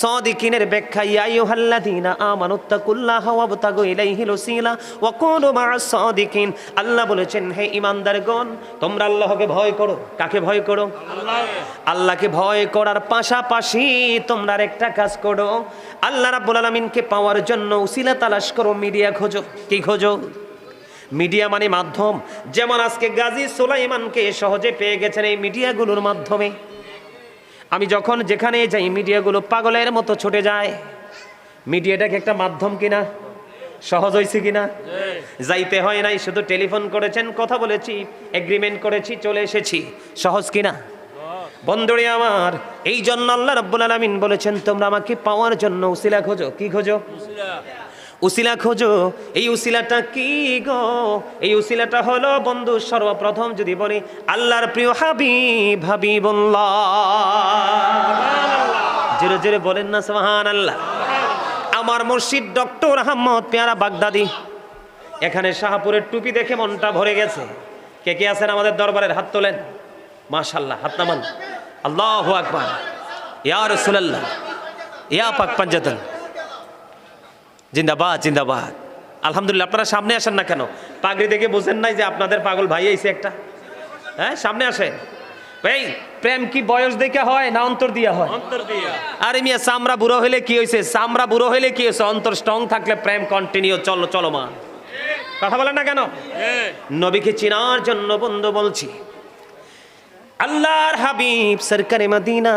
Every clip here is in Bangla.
সাদিকিনের ব্যাখ্যা, ইয়া আইয়ুহাল্লাযীনা আমানুত্তাকুল্লাহা ওয়াবতাগু ইলাইহিল ওসিলা ওয়া কুনু মা'আস সাদিকিন। আল্লাহ বলেছেন, হে ঈমানদারগণ তোমরা আল্লাহকে ভয় করো। কাকে ভয় করো? আল্লাহকে ভয় করার পাশাপাশি তোমরা একটা কাজ করো। আল্লাহ রাব্বুল আলামিনকে পাওয়ার জন্য উসিলা তালাশ করো, মিডিয়া খোঁজো। কি খোঁজো? মিডিয়া মানে মাধ্যম। যেমন আজকে গাজী সুলাইমানকে সহজে পেয়ে গেছেন এই মিডিয়াগুলোর মাধ্যমে। আমি যখন যেখানে যাই, মিডিয়াগুলো পাগলের মতো ছুটে যায়। মিডিয়াটাকে একটা মাধ্যম কিনা? সহজ হয়েছে কিনা? যাইতে হয় নাই, শুধু টেলিফোন করেছেন, কথা বলেছি এগ্রিমেন্ট করেছি, চলে এসেছি। সহজ কিনা? বন্ধুরে আমার, এই জন্য আল্লাহ রাব্বুল আলামিন বলেছেন, তোমরা আমাকে পাওয়ার জন্য উসিলা খোঁজো। কি খোঁজো? উসিলা খোঁজো এই উসিলাটা কি গো? এই উসিলাটা হলো বন্ধু সর্বপ্রথম যদি বলি আল্লাহর প্রিয় হাবিব হাবিবুল্লাহ। জোরে জোরে বলেন না সুবহান আল্লাহ আমার মুর্শিদ ডক্টর আহমদ পেয়ারা বাগদাদি। এখানে শাহপুরের টুপি দেখে মনটা ভরে গেছে। কে কে আছেন আমাদের দরবারের হাত তোলেন? মাশাল্লাহ হাত নামান। আল্লাহ আকবার। ইয়া রাসূলুল্লাহ। ইয়া পাক পাঞ্জাতন। জিন্দাবাদ জিন্দাবাদ। আলহামদুলিল্লাহ আপনারা সামনে আসেন না কেন? পাগড়ি দেখে বোঝেন নাই যে আপনাদের পাগল ভাই আইছে একটা। হ্যাঁ সামনে আসেন। এই প্রেম কি বয়স দেখে হয় না অন্তর দিয়া হয়? অন্তর দিয়া। আরে মিয়া চামড়া বুড়ো হইলে কি হয়েছে চামড়া বুড়ো হইলে কি হয়েছে অন্তর স্ট্রং থাকলে প্রেম কন্টিনিউ চলো চলো মা। কথা বলেন না কেন? নবীকে চিনার জন্য বন্ধু বলছি আল্লাহর হাবিব সরকারে মদিনা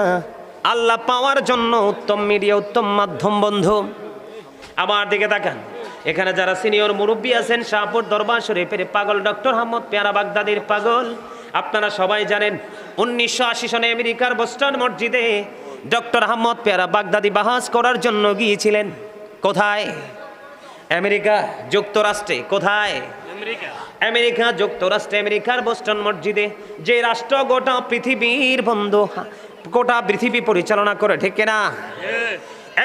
আল্লাহ পাওয়ার জন্য উত্তম মিডিয়া উত্তম মাধ্যম বন্ধু। আমার দিকে তাকান। এখানে যারা সিনিয়র মুরব্বী আছেন শাহপুর দরবার শরীফের পাগল ডক্টর আহমদ পেয়ারা বাগদাদির পাগল আপনারা সবাই জানেন উনিশশো আশি সনে আমেরিকার বোস্টন মসজিদে ডক্টর আহমদ পেয়ারা বাগদাদি বাহাস করার জন্য গিয়েছিলেন। কোথায়? আমেরিকা যুক্তরাষ্ট্রে। কোথায়? আমেরিকা। যুক্তরাষ্ট্রে। আমেরিকার বোস্টন মসজিদে যে রাষ্ট্র গোটা পৃথিবীর বন্ধু গোটা পৃথিবী পরিচালনা করে ঠিক না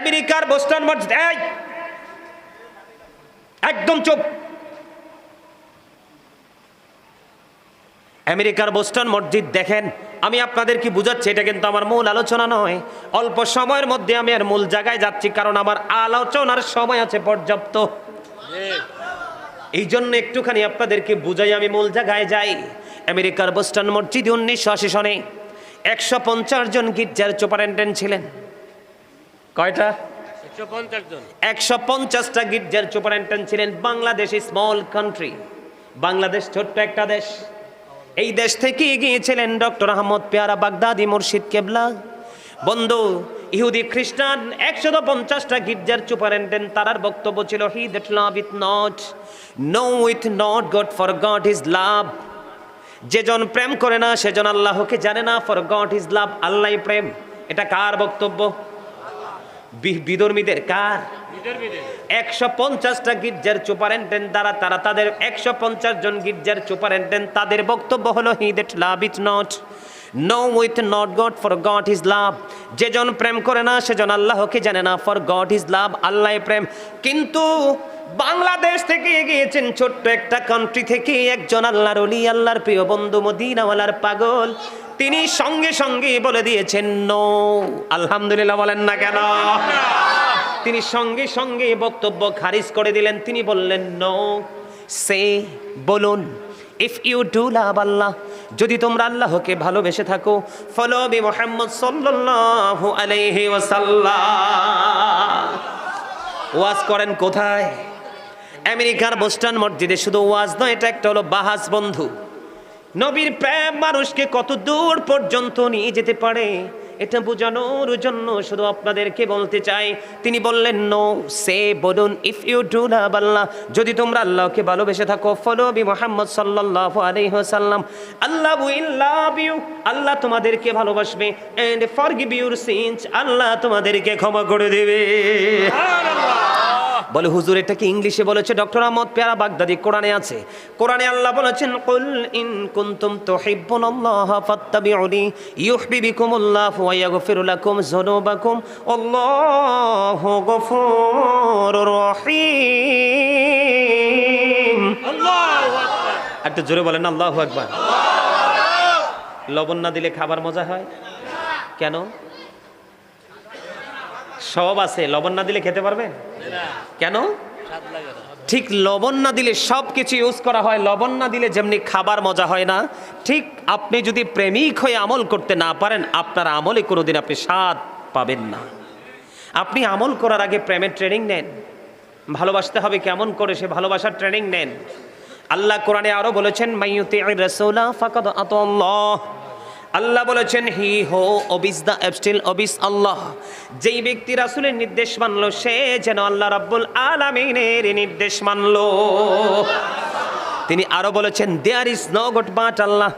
আমেরিকার বোস্টন মসজিদ একদম চুপ। আমেরিকার বোস্টন মসজিদ দেখেন, আমি আপনাদের কি বুঝাচ্ছি? এটা কিন্তু আমার মূল আলোচনা নয়। অল্প সময়ের মধ্যে আমি আর মূল জায়গায় যাচ্ছি, কারণ আমার আলোচনার সময় আছে পর্যাপ্ত। এই জন্য একটুখানি আপনাদেরকে বুঝাই আমি মূল জায়গায় যাই। আমেরিকার বোস্টন মসজিদ উনিশশো আশি সনে একশো পঞ্চাশ জন গির্জার সুপারেন্টেন্ট ছিলেন। কয়টা? একশো একশো পঞ্চাশটা গির্জার সুপারেন্টেন্ট ছিলেন বাংলাদেশ স্মল কান্ট্রি। বাংলাদেশ ছোট্ট একটা দেশ। এই দেশ থেকে গিয়েছিলেন ডক্টর আহমদ পেয়ারা বাগদাদি, মুর্শিদ কেবলা। বন্ধু, ইহুদি খ্রিস্টান একশত পঞ্চাশটা গির্জার সুপারেন্টেন্ট তারার বক্তব্য ছিল he that loveth not knoweth not God for God is love যেজন প্রেম করে না সেজন আল্লাহকে জানে না for God is love Allah প্রেম। এটা কার বক্তব্য? বিধর্মীদের কার? একশো পঞ্চাশটা গির্জার সুপারেন্টেন্ট দ্বারা তারা তাদের একশো পঞ্চাশ জন গির্জার সুপারেন্টেন্ট তাদের বক্তব্য হলো he that love it not knoweth not God for God is love যেজন প্রেম করে না সেজন আল্লাহকে জানে না for God is love Allah প্রেম। কিন্তু বাংলাদেশ থেকে এগিয়েছেন ছোট্ট একটা কান্ট্রি থেকে একজন আল্লাহর অলি আল্লাহর প্রিয় বন্ধু মদিনাওয়ালার পাগল। তিনি সঙ্গে সঙ্গে বলে দিয়েছেন, নো। আলহামদুলিল্লাহ বলেন না কেন? তিনি সঙ্গে সঙ্গে বক্তব্য খারিজ করে দিলেন। তিনি বললেন, নো। সে বলুন, if you do love Allah, যদি তোমরা আল্লাহকে ভালোবেসে থাকো, ফলো বি মোহাম্মদ সাল্লাল্লাহু আলাইহি ওয়াসাল্লাম। ওয়াজ করেন কোথায়? আমেরিকার বোস্টন মসজিদে। শুধু ওয়াজ নয়, এটা একটা হলো বাহাস বন্ধু। নবীর প্রেম মানুষকে কত দূর পর্যন্ত নিয়ে যেতে পারে? এটা বোঝানোর জন্য শুধু আপনাদেরকে বলতে চাই, তিনি বললেন নো সে বলুন if you do love Allah যদি তোমরা আল্লাহকে ভালোবেসে থাকো ফলো বি মোহাম্মদ সাল্লাল্লাহু আলাইহি ওয়াসাল্লাম। আল্লাহ উইল লাভ ইউ আল্লাহ তোমাদেরকে ভালোবাসবে। And forgive your sins Allah তোমাদেরকে ক্ষমা করে দেবে। বলে হুজুর এটা কি ইংলিশে বলেছে? ডক্টর আহমদ পেয়ারা বাগদাদি কোরআনে আছে। কোরআনে আল্লাহ বলেছেন কুল ইন কুনতুম তুহিব্বুনাল্লাহ ফাত্তাবিউনি ইউহিব্বুকুমুল্লাহ ওয়া ইয়াগফিরু লাকুম যুনুবাকুম আল্লাহু গফুরুর রহিম। আল্লাহু আকবার। একটু জোরে বলেন আল্লাহু আকবার। লবণ না দিলে খাবার মজা হয়? কেন? সব আছে, লবণ না দিলে খেতে পারবেন কেন? ঠিক লবণ না দিলে সব কিছু ইউজ করা হয়, লবণ না দিলে যেমনি খাবার মজা হয় না, ঠিক আপনি যদি প্রেমিক হয়ে আমল করতে না পারেন, আপনার আমলে কোনোদিন আপনি স্বাদ পাবেন না। আপনি আমল করার আগে প্রেমের ট্রেনিং নেন। ভালোবাসতে হবে কেমন করে, সে ভালোবাসার ট্রেনিং নেন। আল্লাহ কোরআনে আরও বলেছেন মাইয়ুতি রাসূলা ফাকাদ আতাল্লাহ। আল্লাহ বলেছেন, হি হো, অবিস দা অ্যাবস্টিল, অবিস আল্লাহ। যেই ব্যক্তি রাসূলের নির্দেশ মানলো, সে যেন আল্লাহ রাব্বুল আলামিনের নির্দেশ মানলো। তিনি আরও বলেছেন, there is no God but Allah.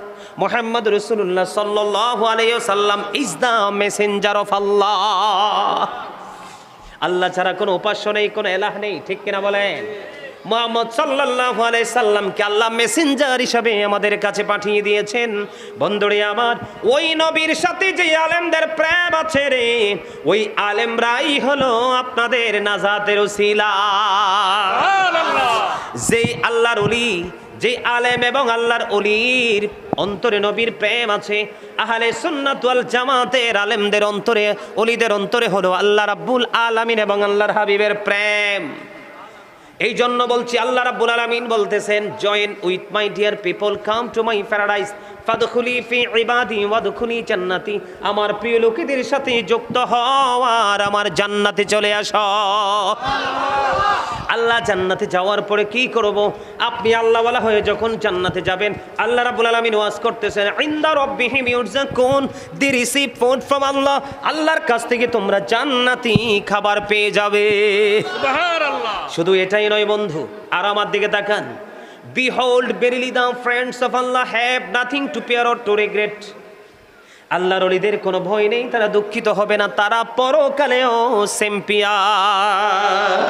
Muhammad রসুল্লাহ সাল্লাল্লাহু আলাইহি সাল্লাম is the messenger of Allah. Allah ছাড়া কোনো উপাস্য নেই, কোনো এলাহ নেই, ঠিক কিনা বলেন? মোহাম্মদ সাল্লাল্লাহু আলাইহি সাল্লামকে আল্লাহ মেসেঞ্জার হিসাবে আমাদের কাছে পাঠিয়ে দিয়েছেন। বন্ধুরে আমার ওই নবীর সাথে যে আলেমদের প্রেম আছে রে ওই আলেমরাই হলো আপনাদের নাজাতের ওসিলা। যে আল্লাহর অলি যে আলেম এবং আল্লাহর অলির অন্তরে নবীর প্রেম আছে আহলে সুন্নাত ওয়াল জামাতের আলেমদের অন্তরে অলিদের অন্তরে হলো আল্লাহ রাব্বুল আলামিন এবং আল্লাহর হাবিবের প্রেম। এই জন্য বলছি আল্লাহ রাব্বুল আলামিন বলতেছেন join with my dear people come to my paradise ফাদখুলি ফি ইবাদি ওয়াদখুলি জান্নাতি আমার প্রিয় লোকেদের সাথে যুক্ত হও আর আমার জান্নাতে চলে আসো। আল্লাহ। জান্নাতে যাওয়ার পরে কি করব? আপনি আল্লাহ আল্লাহওয়ালা হয়ে যখন জান্নাতে যাবেন আল্লাহ রাব্বুল আলামিন ওয়াজ করতেছেন ইনদা রাব্বিহিম ইউরজাকুন they receive food from Allah আল্লাহর কাছ থেকে তোমরা জান্নাতি খাবার পেয়ে যাবে। সুবহানাল্লাহ। শুধু এটাই নয় বন্ধু, আর আমার দিকে তাকান। Behold verily the friends of Allah have nothing to fear or to regret আল্লাহর অলিদের কোনো ভয় নেই, তারা দুঃখিত হবে না, তারা পরকালেও সেম্পিয়ার